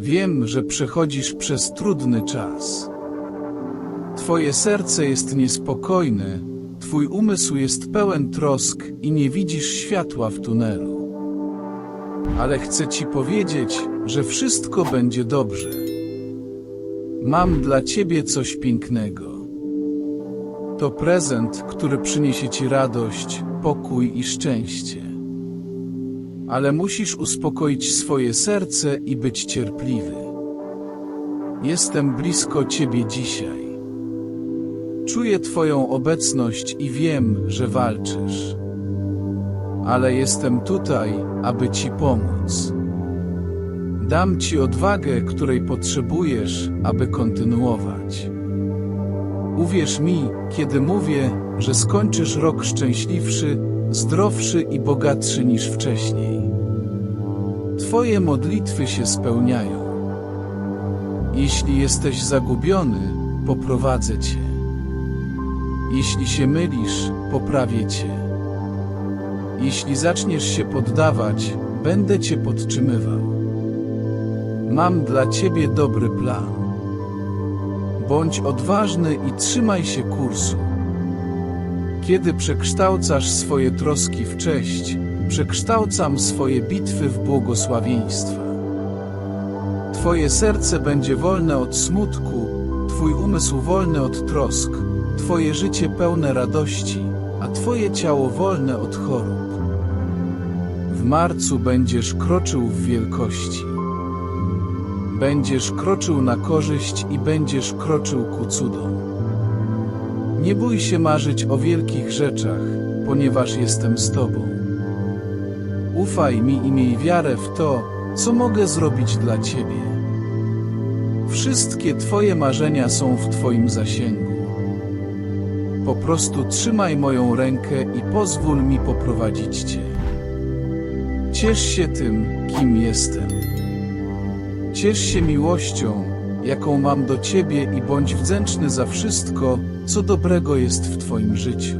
Wiem, że przechodzisz przez trudny czas. Twoje serce jest niespokojne, Twój umysł jest pełen trosk i nie widzisz światła w tunelu. Ale chcę Ci powiedzieć, że wszystko będzie dobrze. Mam dla Ciebie coś pięknego. To prezent, który przyniesie Ci radość, pokój i szczęście. Ale musisz uspokoić swoje serce i być cierpliwy. Jestem blisko Ciebie dzisiaj. Czuję Twoją obecność i wiem, że walczysz. Ale jestem tutaj, aby Ci pomóc. Dam Ci odwagę, której potrzebujesz, aby kontynuować. Uwierz mi, kiedy mówię, że skończysz rok szczęśliwszy, zdrowszy i bogatszy niż wcześniej. Twoje modlitwy się spełniają. Jeśli jesteś zagubiony, poprowadzę Cię. Jeśli się mylisz, poprawię Cię. Jeśli zaczniesz się poddawać, będę Cię podtrzymywał. Mam dla Ciebie dobry plan. Bądź odważny i trzymaj się kursu. Kiedy przekształcasz swoje troski w cześć, przekształcam swoje bitwy w błogosławieństwa. Twoje serce będzie wolne od smutku, Twój umysł wolny od trosk, Twoje życie pełne radości, a Twoje ciało wolne od chorób. W marcu będziesz kroczył w wielkości. Będziesz kroczył na korzyść i będziesz kroczył ku cudom. Nie bój się marzyć o wielkich rzeczach, ponieważ jestem z Tobą. Ufaj mi i miej wiarę w to, co mogę zrobić dla Ciebie. Wszystkie Twoje marzenia są w Twoim zasięgu. Po prostu trzymaj moją rękę i pozwól mi poprowadzić Cię. Ciesz się tym, kim jestem. Ciesz się miłością, jaką mam do Ciebie i bądź wdzięczny za wszystko, co dobrego jest w Twoim życiu.